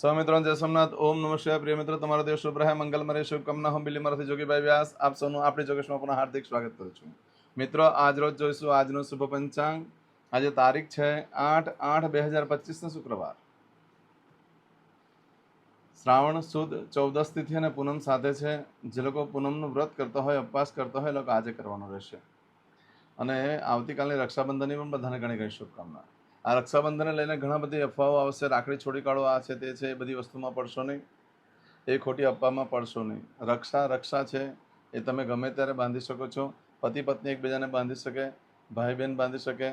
સૌ મિત્રો જય સોમનાથ. ઓમ નમઃ પ્રિય મિત્રો, તમારો દેવ શુભ રહે. મંગલમય શુભકામના. હું બિલીમરથી જોગીભાઈ વ્યાસ. આપ સૌનું આપણી જોગેશમાં પણ હાર્દિક સ્વાગત કરું છું. મિત્રો, આજ રોજ જોઈશું આજનું શુભ પંચાંગ. આજે તારીખ છે આઠ આઠ બે હજાર પચીસનો શુક્રવાર. શ્રાવણ સુદ ચૌદસ તિથિ અને પૂનમ સાથે છે. જે લોકો પૂનમનું વ્રત કરતા હોય, ઉપવાસ કરતા હોય, એ લોકો આજે કરવાનો રહેશે. અને આવતીકાલની રક્ષાબંધનની પણ બધાને ઘણી ઘણી શુભકામના. આ રક્ષાબંધનને લઈને ઘણા બધી અફવાઓ આવશે. રાખડી છોડી કાઢો, આ છે તે છે, એ બધી વસ્તુમાં પડશો નહીં. એ ખોટી અફવામાં પડશો નહીં. રક્ષા રક્ષા છે, એ તમે ગમે ત્યારે બાંધી શકો છો. પતિ, પત્ની એકબીજાને બાંધી શકે, ભાઈ બહેન બાંધી શકે.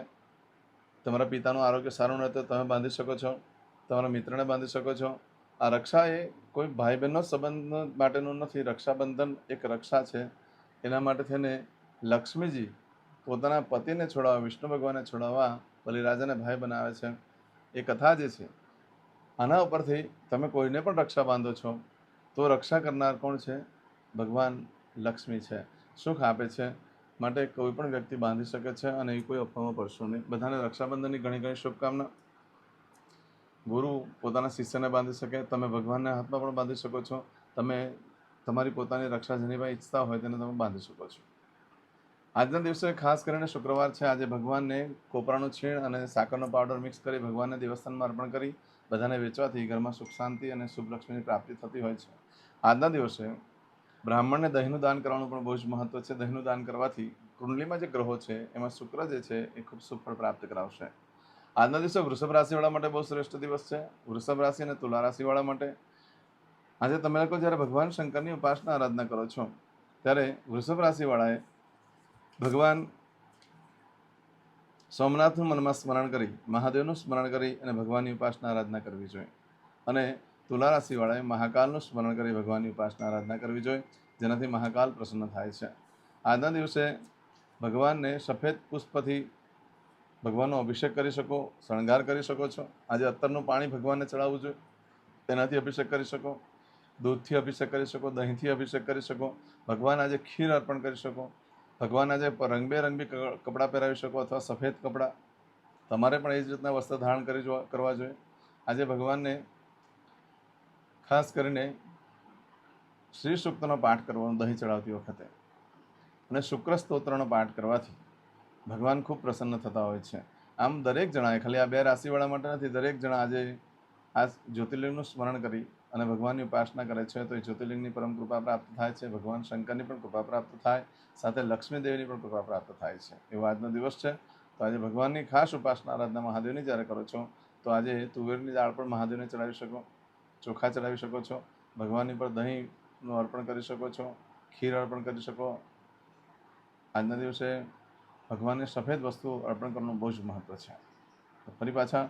તમારા પિતાનું આરોગ્ય સારું ન તો તમે બાંધી શકો છો. તમારા મિત્રને બાંધી શકો છો. આ રક્ષા એ કોઈ ભાઈ બહેનનો સંબંધ માટેનું નથી. રક્ષાબંધન એક રક્ષા છે. એના માટે થઈને લક્ષ્મીજી પોતાના પતિને છોડાવવા, વિષ્ણુ ભગવાનને છોડાવવા બલિરાજાને ભાઈ બનાવે છે. એ કથા જે છે, આના ઉપરથી તમે કોઈને પણ રક્ષા બાંધો છો, તો રક્ષા કરનાર કોણ છે? ભગવાન લક્ષ્મી છે. સુખ આપે છે માટે કોઈ પણ વ્યક્તિ બાંધી શકે છે અને એ કોઈ અફવામાં પડશો નહીં. બધાને રક્ષાબંધનની ઘણી ઘણી શુભકામના. ગુરુ પોતાના શિષ્યને બાંધી શકે, તમે ભગવાનના હાથમાં પણ બાંધી શકો છો. તમે તમારી પોતાની રક્ષા જેની ભાઈ ઈચ્છતા હોય તેને તમે બાંધી શકો છો. આજના દિવસે ખાસ કરીને શુક્રવાર છે. આજે ભગવાનને કોપરાનું છીણ અને સાકરનો પાવડર મિક્સ કરી ભગવાનને દેવસ્થાનમાં અર્પણ કરી બધાને વેચવાથી ઘરમાં સુખ, શાંતિ અને શુભ લક્ષ્મીની પ્રાપ્તિ થતી હોય છે. આજના દિવસે બ્રાહ્મણને દહીંનું દાન કરવાનું પણ બહુ જ મહત્વ છે. દહીંનું દાન કરવાથી કુંડલીમાં જે ગ્રહો છે, એમાં શુક્ર જે છે, એ ખૂબ સુફળ પ્રાપ્ત કરાવશે. આજના દિવસે વૃષભ રાશિવાળા માટે બહુ શ્રેષ્ઠ દિવસ છે. વૃષભ રાશિ અને તુલા રાશિવાળા માટે આજે તમે લોકો જ્યારે ભગવાન શંકરની ઉપાસના આરાધના કરો છો, ત્યારે વૃષભ રાશિવાળાએ ભગવાન સોમનાથનું મનમાં સ્મરણ કરી, મહાદેવનું સ્મરણ કરી અને ભગવાનની ઉપાસના આરાધના કરવી જોઈએ. અને તુલા રાશિવાળાએ મહાકાલનું સ્મરણ કરી ભગવાનની ઉપાસના આરાધના કરવી જોઈએ, જેનાથી મહાકાલ પ્રસન્ન થાય છે. આજના દિવસે ભગવાનને સફેદ પુષ્પથી ભગવાનનો અભિષેક કરી શકો, શણગાર કરી શકો છો. આજે અત્તરનું પાણી ભગવાનને ચડાવવું જોઈએ. તેનાથી અભિષેક કરી શકો, દૂધથી અભિષેક કરી શકો, દહીંથી અભિષેક કરી શકો, ભગવાન આજે ખીર અર્પણ કરી શકો. ભગવાન આજે રંગબેરંગી કપડાં પહેરાવી શકો અથવા સફેદ કપડાં, તમારે પણ એ જ રીતના વસ્ત્ર ધારણ કરી કરવા જોઈએ. આજે ભગવાનને ખાસ કરીને શ્રી સૂક્તનો પાઠ કરવાનો, દહીં ચડાવતી વખતે અને શુક્ર સ્તોત્રનો પાઠ કરવાથી ભગવાન ખૂબ પ્રસન્ન થતા હોય છે. આમ દરેક જણાએ, ખાલી આ બે રાશિવાળા માટે નથી, દરેક જણા આજે આ જ્યોતિર્લિંગનું સ્મરણ કરી અને ભગવાનની ઉપાસના કરે છે, તો એ જ્યોતિર્લિંગની પરમ કૃપા પ્રાપ્ત થાય છે, ભગવાન શંકરની પણ કૃપા પ્રાપ્ત થાય, સાથે લક્ષ્મીદેવીની પણ કૃપા પ્રાપ્ત થાય છે. એવો આજનો દિવસ છે. તો આજે ભગવાનની ખાસ ઉપાસના આરાધના મહાદેવની જ્યારે કરો છો, તો આજે તુવેરની દાળ પણ મહાદેવને ચડાવી શકો, ચોખા ચડાવી શકો છો, ભગવાનની પર દહીંનું અર્પણ કરી શકો છો, ખીર અર્પણ કરી શકો. આજના દિવસે ભગવાનને સફેદ વસ્તુ અર્પણ કરવાનું બહુ જ મહત્ત્વ છે. ફરી પાછા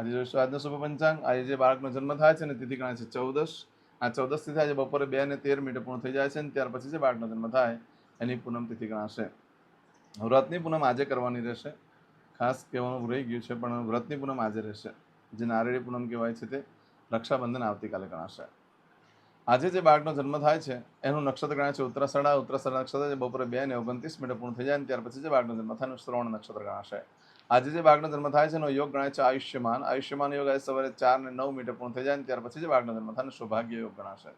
આજે જોઈશું આજનો શુભ પંચાંગ, આજે જે બાળકનો જન્મ થાય છે ને તિથિ ગણાય છે ચૌદસ આ ચૌદસ તિથિ આજે બપોરે બે ને તેર મિનિટે પૂર્ણ થઈ જાય છે ને ત્યાર પછી જે બાળકનો જન્મ થાય, એની પૂનમ તિથિ ગણાશે. વ્રતની પૂનમ આજે કરવાની રહેશે. ખાસ કહેવાનું રહી ગયું છે, પણ વ્રતની પૂનમ આજે રહેશે. જે નારેળી પૂનમ કહેવાય છે તે રક્ષાબંધન આવતીકાલે ગણાશે. આજે જે બાળકનો જન્મ થાય છે, એનું નક્ષત્ર ગણાય છે ઉત્તરાસડા ઉત્તરાષાઢ નક્ષત્ર જે બપોરે બે ને ઓગણત્રીસ મિનિટ પૂર્ણ થઈ જાય ત્યાર પછી જે બાળકનો જન્મ થાય, એનું શ્રવણ નક્ષત્ર ગણાશે. આજે જે બાળકનો જન્મ થાય છે, એનો યોગ ગણાય છે આયુષ્યમાન. આયુષ્યમાન યોગ આજે સવારે ચાર ને નવ મિનિટે પૂર્ણ થઈ જાય ત્યાર પછી જે બાળકનો જન્મ થાય સૌભાગ્ય યોગ ગણાશે.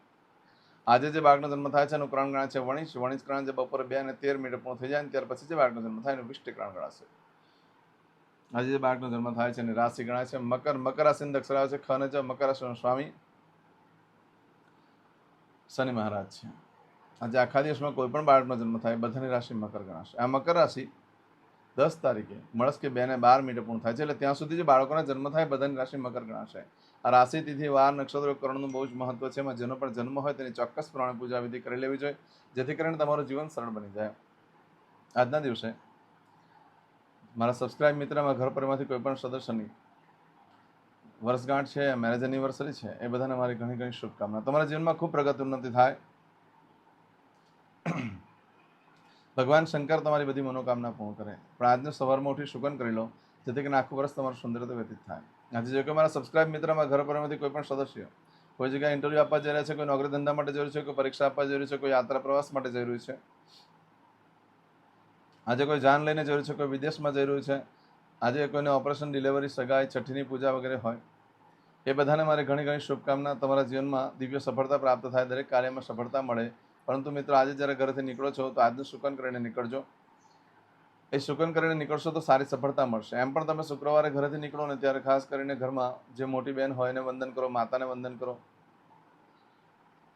આજે જે બાળકનો જન્મ થાય છે, એનું કરણ ગણાય છે વણિજ વણિષ કરણ જે બપોરે બે ને તેર મિનિટે પૂર્ણ થઈ જાય ત્યાર પછી જે બાળકનો જન્મ થાય, એનું વિષ્ટ કરણ ગણાશે. આજે જે બાળકનો જન્મ થાય છે, એની રાશિ ગણાય છે મકર. મકર રાશિ દક્ષરા છે, ખ અને જ મકર સ્વામી. શનિ મહારાજ છે. આજે આખા દિવસમાં કોઈ પણ બાળકનો જન્મ થાય, બધાની રાશિ મકર ગણાશે. આ મકર રાશિ દસ તારીખે મળસ કે બે ને બાર મિનિટે પૂર્ણ થાય છે, એટલે ત્યાં સુધી જે બાળકોના જન્મ થાય, બધાની રાશિ મકર ગણાશે. આ રાશિ તિથિ, વાર, નક્ષત્ર, કરણનું બહુ જ મહત્વ છે. એમાં જેનો પણ જન્મ હોય તેની ચોક્કસ પ્રમાણે પૂજા વિધિ કરી લેવી જોઈએ, જેથી કરીને તમારું જીવન સરળ બની જાય. આજના દિવસે મારા સબસ્ક્રાઇબ મિત્રમાં, ઘર પરિવારમાંથી કોઈ પણ સદસ્યની વર્ષગાંઠ છે મેરેજ એનિવર્સરી છે, એ બધાને મારી ઘણી ઘણી શુભકામના. તમારા જીવનમાં ખૂબ પ્રગત ઉન્નતિ થાય. ભગવાન શંકર તમારી બધી મનોકામના પૂર્ણ કરે. પણ આજનો સવારમાં ઉઠી શુકન કરી લો, જેથી કરીને આખું વર્ષ તમારું સુંદર વ્યતીત થાય. આજે જો કે મારા સબસ્ક્રાઇબ મિત્રમાં ઘર પરમાંથી કોઈ પણ સદસ્ય કોઈ જગ્યાએ ઇન્ટરવ્યૂ આપવા જઈ રહ્યા છે, કોઈ નોકરી ધંધા માટે જરૂર છે, કોઈ પરીક્ષા આપવા જરૂર છે, કોઈ યાત્રા પ્રવાસ માટે જરૂર છે, આજે કોઈ જાન લઈને જરૂરી છે, કોઈ વિદેશમાં જરૂરી છે, આજે કોઈને ઓપરેશન ડિલિવરી સગાઈ, છઠ્ઠીની પૂજા વગેરે હોય એ બધાને મારે ઘણી ઘણી શુભકામના. તમારા જીવનમાં દિવ્ય સફળતા પ્રાપ્ત થાય, દરેક કાર્યમાં સફળતા મળે. પરંતુ મિત્રો, આજે જ્યારે ઘરેથી નીકળો છો, તો આજનું શુકન કરીને નીકળજો. એ શુકન કરીને નીકળશો તો સારી સફળતા મળશે. એમ પણ તમે શુક્રવારે ઘરેથી નીકળો ને ત્યારે ખાસ કરીને ઘરમાં જે મોટી બહેન હોય એને વંદન કરો, માતાને વંદન કરો.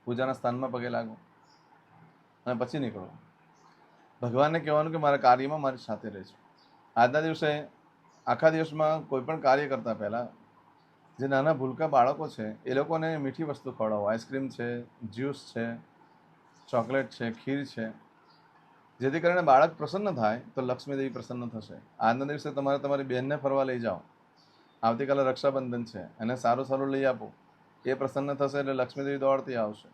પૂજાના સ્થાનમાં પગે લાગો અને પછી નીકળો. ભગવાનને કહેવાનું કે મારા કાર્યમાં મારી સાથે રહેજો. આજના દિવસે આખા દિવસમાં કોઈ પણ કાર્ય કરતા પહેલાં જે નાના ભૂલકા બાળકો છે, એ લોકોને મીઠી વસ્તુ ખવડાવો. આઈસ્ક્રીમ છે, જ્યુસ છે, ચોકલેટ છે, ખીર છે. જેથી કરીને બાળક પ્રસન્ન થાય તો લક્ષ્મીદેવી પ્રસન્ન થશે. આજના દિવસે તમારે તમારી બહેનને ફરવા લઈ જાઓ. આવતીકાલે રક્ષાબંધન છે. એને સારું સારું લઈ આપો. એ પ્રસન્ન થશે એટલે લક્ષ્મીદેવી દોડતી આવશે.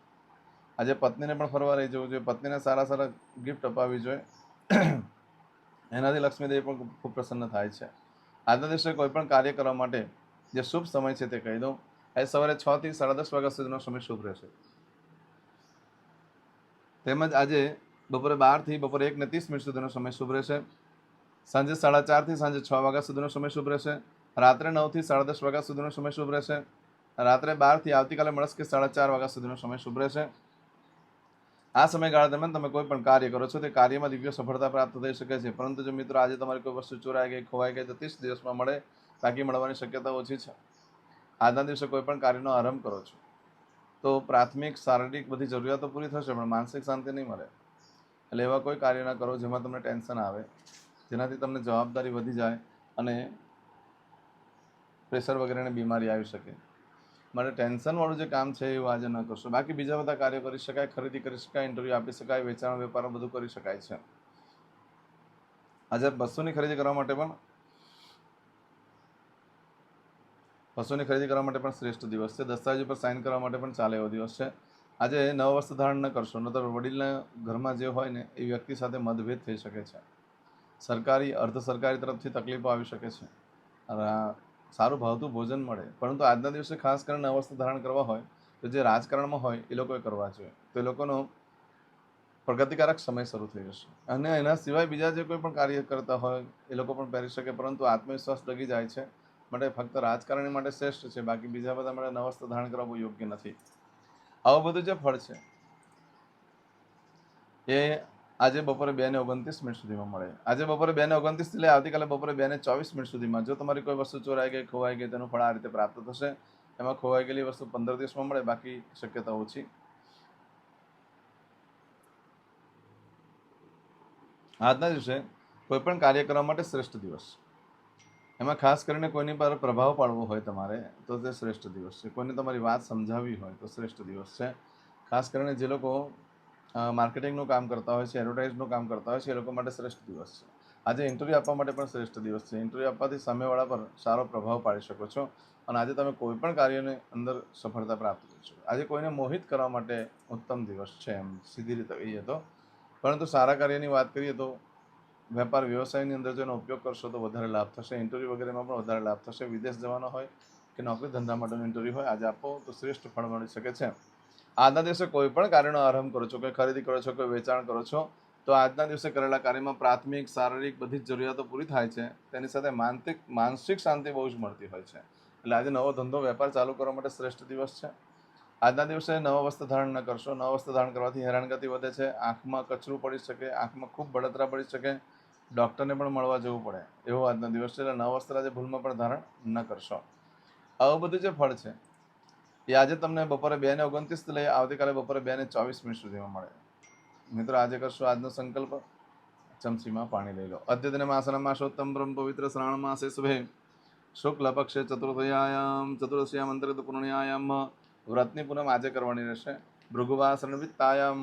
આજે પત્નીને પણ ફરવા લઈ જવું જોઈએ. પત્નીને સારા સારા ગિફ્ટ અપાવવી જોઈએ. એનાથી લક્ષ્મીદેવી પણ ખૂબ પ્રસન્ન થાય છે. આજના દિવસે કોઈ પણ કાર્ય કરવા માટે જે શુભ સમય છે તે કહી દઉં. આજે સવારે છ થી સાડા દસ વાગ્યા સુધીનો સમય શુભ રહેશે. તેમજ આજે બપોરે બારથી બપોરે એક ને ત્રીસ મિનિટ સુધીનો સમય શુભ રહેશે. સાંજે સાડા ચારથી સાંજે છ વાગ્યા સુધીનો સમય શુભ રહેશે. રાત્રે નવથી સાડા દસ વાગ્યા સુધીનો સમય શુભ રહેશે. રાત્રે બારથી આવતીકાલે મળસ્કે સાડા ચાર વાગ્યા સુધીનો સમય શુભ રહેશે. આ સમયગાળા દરમિયાન તમે કોઈ પણ કાર્ય કરો છો તે કાર્યમાં દિવ્ય સફળતા પ્રાપ્ત થઈ શકે છે. પરંતુ જો મિત્રો આજે તમારી કોઈ વસ્તુ ચોરાઈ ગઈ, ખોવાઈ ગઈ, તો ત્રીસ દિવસમાં મળે. બાકી મળવાની શક્યતા ઓછી છે. આજના દિવસે કોઈ પણ કાર્યનો આરંભ કરો છો. તો પ્રાથમિક, શારીરિક બધી જરૂરિયાતો પૂરી થશે, પણ માનસિક શાંતિ નહીં મળે. એટલે એવા કોઈ કાર્ય ના કરો જેમાં તમને ટેન્શન આવે, જેનાથી તમને જવાબદારી વધી જાય અને પ્રેશર વગેરેની બીમારી આવી શકે. માટે ટેન્શનવાળું જે કામ છે એવું આજે ન કરશો. બાકી બીજા બધા કાર્યો કરી શકાય, ખરીદી કરી શકાય, ઇન્ટરવ્યૂ આપી શકાય, વેચાણ વેપાર બધું કરી શકાય છે. આજે વસ્તુની ખરીદી કરવા માટે પણ વસ્તુની ખરીદી કરવા માટે પણ શ્રેષ્ઠ દિવસ છે. દસ્તાવેજ પર સાઇન કરવા માટે પણ ચાલે એવો દિવસ છે. આજે નવ વસ્ત્ર ધારણ ન કરશો નતર વડીલના ઘરમાં જે હોય ને એ વ્યક્તિ સાથે મતભેદ થઈ શકે છે. સરકારી, અર્ધ સરકારી તરફથી તકલીફો આવી શકે છે. સારું ભાવતું ભોજન મળે. પરંતુ આજના દિવસે ખાસ કરીને અવસ્થા ધારણ કરવા હોય, તો જે રાજકારણમાં હોય એ લોકોએ કરવા જોઈએ. તો એ લોકોનો પ્રગતિકારક સમય શરૂ થઈ જશે. અને એના સિવાય બીજા જે કોઈ પણ કાર્ય કરતા હોય, એ લોકો પણ પહેરી શકે, પરંતુ આત્મવિશ્વાસ ડગી જાય છે. માટે ફક્ત રાજકારણી માટે શ્રેષ્ઠ છે, બાકી બીજા બધા માટે નવસ્ત ધારણ કરવા બહુ યોગ્ય નથી. આવું બધું જે ફળ છે, એ આજે બપોરે બે ને ઓગણત્રીસ મિનિટ સુધીમાં મળે. આજે બપોરે બે ને ઓગણત્રીસથી લઈ આવતીકાલે બપોરે બે ને ચોવીસ મિનિટ સુધીમાં, જો તમારી કોઈ વસ્તુ ચોરાઈ ગઈ, ખોવાઈ ગઈ, તેનું ફળ આ રીતે પ્રાપ્ત થશે, એમાં ખોવાઈ ગયેલી વસ્તુ પંદર દિવસમાં મળે, બાકી શક્યતા ઓછી. આજના દિવસે કોઈ પણ કાર્ય કરવા માટે શ્રેષ્ઠ દિવસ. એમાં ખાસ કરીને કોઈની પર પ્રભાવ પાડવો હોય તમારે, તો તે શ્રેષ્ઠ દિવસ છે. કોઈને તમારી વાત સમજાવવી હોય, તો શ્રેષ્ઠ દિવસ છે. ખાસ કરીને જે લોકો માર્કેટિંગનું કામ કરતા હોય છે, એડવર્ટાઇઝનું કામ કરતા હોય છે, એ લોકો માટે શ્રેષ્ઠ દિવસ છે. આજે ઇન્ટરવ્યૂ આપવા માટે પણ શ્રેષ્ઠ દિવસ છે. ઇન્ટરવ્યૂ આપવાથી સામેવાળા પર સારો પ્રભાવ પાડી શકો છો અને આજે તમે કોઈ પણ કાર્યની અંદર સફળતા પ્રાપ્ત કરી આજે કોઈને મોહિત કરવા માટે ઉત્તમ દિવસ છે એમ સીધી રીતે કહીએ તો. પરંતુ સારા કાર્યની વાત કરીએ તો વેપાર વ્યવસાયની અંદર જો એનો ઉપયોગ કરશો તો વધારે લાભ થશે. ઇન્ટરવ્યૂ વગેરેમાં પણ વધારે લાભ થશે. વિદેશ જવાનો હોય કે નોકરી ધંધા માટેનું ઇન્ટરવ્યૂ હોય, આજે આપો તો શ્રેષ્ઠ ફળ મળી શકે છે. આજના દિવસે કોઈ પણ કાર્યનો આરંભ કરો છો, કોઈ ખરીદી કરો છો, કોઈ વેચાણ કરો છો, તો આજના દિવસે કરેલા કાર્યમાં પ્રાથમિક, શારીરિક બધી જ જરૂરિયાતો પૂરી થાય છે. તેની સાથે માનસિક માનસિક શાંતિ બહુ જ મળતી હોય છે. એટલે આજે નવો ધંધો, વેપાર ચાલુ કરવા માટે શ્રેષ્ઠ દિવસ છે. આજના દિવસે નવા વસ્ત્ર ધારણ ન કરશો. નવા વસ્ત્ર ધારણ કરવાથી હેરાનગતિ વધે છે. આંખમાં કચરું પડી શકે, આંખમાં ખૂબ બળતરા પડી શકે. ડૉક્ટરને પણ મળવા જવું પડે. એવો આજનો દિવસ છે એટલે નવા વસ્ત્ર આજે ભૂલમાં પણ ધારણ ન કરશો. આવું બધું જે ફળ છે, એ આજે તમને બપોરે બે ને ઓગણત્રીસ લઈ આવતીકાલે બપોરે બે ને ચોવીસ મિનિટ સુધીમાં મળે. મિત્રો, આજે કરશો આજનો સંકલ્પ. ચમચીમાં પાણી લઈ લો. અદ્યતન માસના માસોત્તમ બ્રહ્મ પવિત્ર શ્રાવણ માસે શુભે. શુક્લ પક્ષે ચતુર્થયામ ચતુર્દશીયામ અંતર્ગત પૂર્ણિયાયામ વ્રતની પૂનમ આજે કરવાની રહેશે. ભૃગુવાસન વિત્તાયામ.